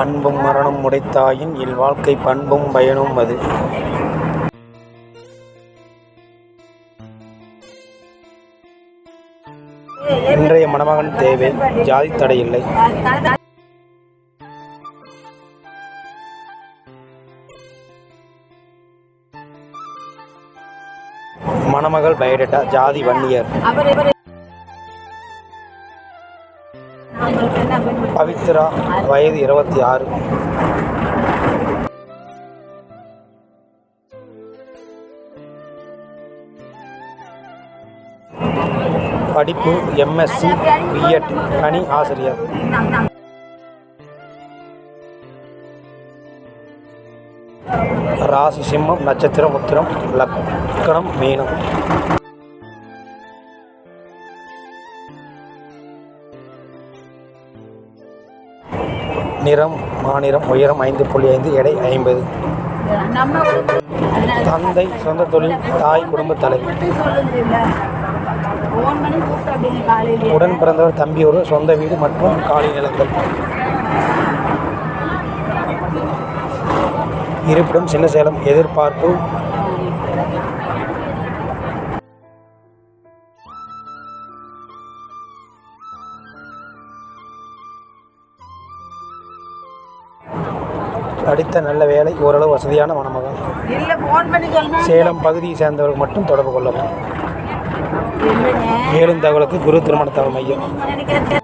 அன்பும் மரணம் உடைத்தாயின் இல்வாழ்க்கை பண்பும் பயனும் அது. இன்றைய மணமகன் தேவை ஜாதி தடையில்லை மணமகள் பயோடேட்டா ஜாதி வன்னியர். பவித்ரா வயது இருபத்தி ஆறு. படிப்பு எம்எஸ்சி பிஎட் கணி ஆசிரியர். ராசி சிம்மம் நட்சத்திரம் உத்திரம் லக்கணம் மீனம். நிறம் மாநிறம் உயரம் ஐந்து புள்ளி ஐந்து எடை ஐம்பது. தந்தை சொந்த தொழில் தாய் குடும்ப தலைவி உடன் பிறந்தவர் தம்பி ஒரு சொந்த வீடு மற்றும் காலி நிலங்கள். இருப்பிடம் சின்ன சேலம் எதிர்பார்ப்பு. படித்த நல்ல வேலை ஓரளவு வசதியான மணமகன். சேலம் பகுதியை சேர்ந்தவர்கள் மட்டும் தொடர்பு கொள்ளவும். மேலும் தகவலுக்கு குரு திருமண தகவல் மையம்.